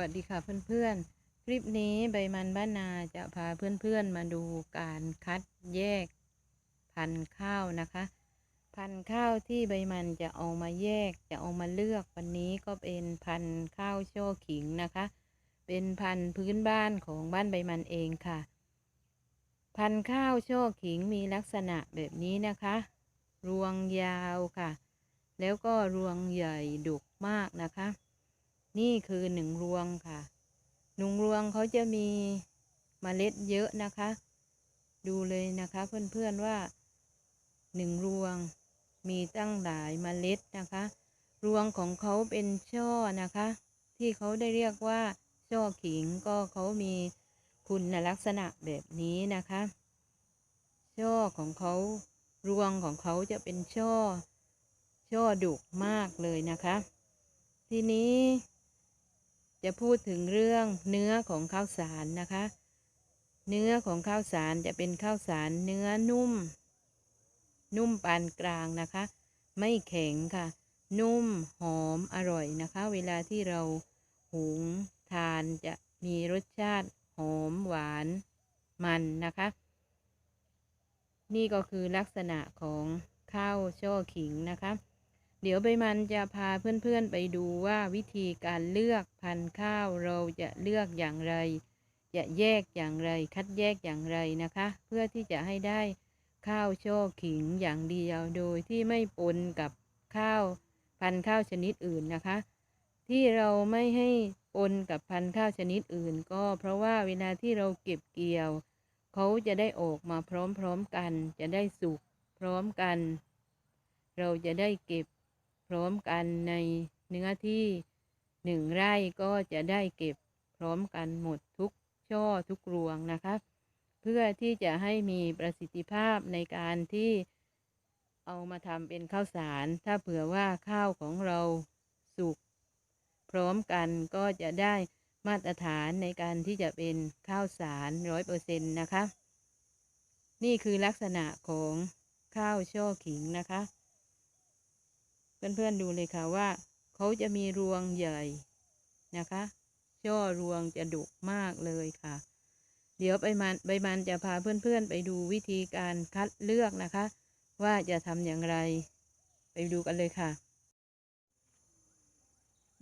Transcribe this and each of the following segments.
วัสดีค่ะเพื่อนๆ คลิปนี้ใบมันบ้านนาจะพาเพื่อนๆมาดูการคัดแยกพันธุ์ข้าวนะคะ พันธุ์ข้าวที่ใบมันจะเอามาแยกจะเอามาเลือกวันนี้ก็เป็นพันธุ์ข้าวโชขิงนะคะ เป็นพันธุ์พื้นบ้านของบ้านใบมันเองค่ะ พันธุ์ข้าวโชขิงมีลักษณะแบบนี้นะคะ รวงยาวค่ะ แล้วก็รวงใหญ่ดุกมากนะคะ นี่คือหนึ่งรวงค่ะ หนึ่งรวงเขาจะมีเมล็ดเยอะนะคะ ดูเลยนะคะเพื่อนๆว่าหนึ่งรวงมีตั้งหลายเมล็ดนะคะ รวงของเขาเป็นช่อนะคะ ที่เขาได้เรียกว่าช่อขิงก็เขามีคุณลักษณะแบบนี้นะคะ ช่อของเขารวงของเขาจะเป็นช่อ ช่อดุกมากเลยนะคะ ทีนี้ จะพูดถึงเรื่องเนื้อของข้าวสารนะคะ เนื้อของข้าวสารจะเป็นข้าวสารเนื้อนุ่ม นุ่มปานกลางนะคะ ไม่แข็งค่ะ นุ่มหอมอร่อยนะคะ เวลาที่เราหุงทานจะมีรสชาติหอมหวานมันนะคะ นี่ก็คือลักษณะของข้าวช่อขิงนะคะ เดี๋ยวใบมันจะพาเพื่อนๆไปดูว่าวิธีการเลือกพันธุ์ข้าวเราจะเลือกอย่างไร จะแยกอย่างไร คัดแยกอย่างไรนะคะ เพื่อที่จะให้ได้ข้าวช่อขิงอย่างเดียวโดยที่ไม่ปนกับข้าวพันธุ์ข้าวชนิดอื่นนะคะ ที่เราไม่ให้ปนกับพันธุ์ข้าวชนิดอื่น ก็เพราะว่าเวลาที่เราเก็บเกี่ยวเขาจะได้ออกมาพร้อมๆกัน จะได้สุกพร้อมกัน เราจะได้เก็บ พร้อมกันในเนื้อที่หนึ่งไร่ก็จะได้เก็บพร้อมกันหมดทุกช่อทุกรวงนะคะ เพื่อที่จะให้มีประสิทธิภาพในการที่เอามาทำเป็นข้าวสาร ถ้าเผื่อว่าข้าวของเราสุกพร้อมกันก็จะได้มาตรฐานในการที่จะเป็นข้าวสารร้อยเปอร์เซ็นต์นะคะ นี่คือลักษณะของข้าวช่อขิงนะคะ เพื่อนๆดูเลยค่ะว่าเขาจะมีรวงใหญ่นะคะช่อรวงจะดุมากเลยค่ะ เดี๋ยวใบมันใบมันจะพาเพื่อนๆ ไปดูวิธีการคัดเลือกนะคะ ว่าจะทำอย่างไร ไปดูกันเลยค่ะ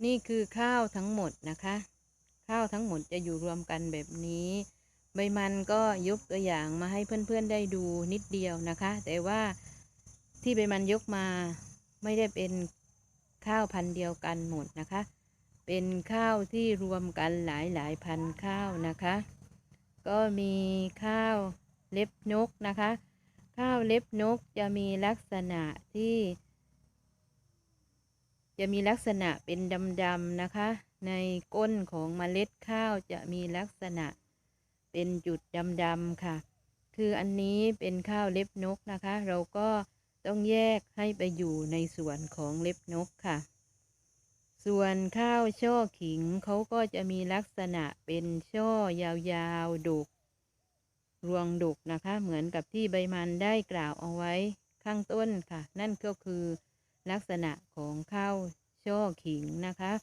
นี่คือข้าวทั้งหมดนะคะ ข้าวทั้งหมดจะอยู่รวมกันแบบนี้ ใบมันก็ยกตัวอย่างมาให้เพื่อนๆได้ดูนิดเดียวนะคะ แต่ว่าที่ใบมันยกมา ไม่ได้เป็นข้าวพันธุ์เดียวกันหมดนะคะ เป็นข้าวที่รวมกันหลายหลายพันข้าวนะคะ ก็มีข้าวเล็บนกนะคะ ข้าวเล็บนกจะมีลักษณะที่ จะมีลักษณะเป็นดำๆนะคะ ในก้นของเมล็ดข้าวจะมีลักษณะเป็นจุดดำๆค่ะ คืออันนี้เป็นข้าวเล็บนกนะคะ เราก็ ต้องแยกให้ไปอยู่ในส่วนของเล็บนกค่ะ ส่วนข้าวช่อขิงเขาก็จะมีลักษณะเป็นช่อยาวๆดุกรวงดุกนะคะ เหมือนกับที่ใบมันได้กล่าวเอาไว้ข้างต้นค่ะ นั่นก็คือลักษณะของข้าวช่อขิงนะคะ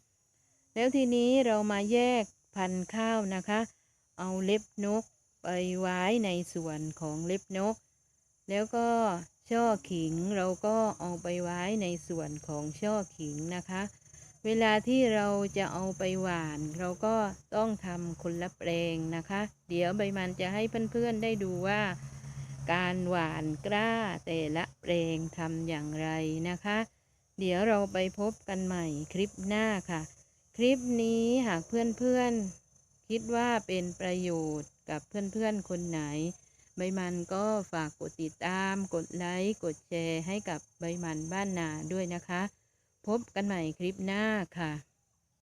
แล้วทีนี้เรามาแยกพันธุ์ข้าวนะคะ เอาเล็บนกไปไว้ในส่วนของเล็บนก แล้วก็ช่อขิงเราก็เอาไปไว้ในส่วนของช่อขิงนะคะ เวลาที่เราจะเอาไปหวาน เราก็ต้องทำคนละแปลงนะคะ เดี๋ยวใบมันจะให้เพื่อนๆได้ดูว่า การหวานกล้าแต่ละแปลงทำอย่างไรนะคะ เดี๋ยวเราไปพบกันใหม่คลิปหน้าค่ะ คลิปนี้หากเพื่อนๆคิดว่าเป็นประโยชน์กับเพื่อนๆคนไหน ใบมันก็ฝากกดติดตาม กดไลค์ กดแชร์ให้กับใบมันบ้านนาด้วยนะคะ พบกันใหม่คลิปหน้าค่ะ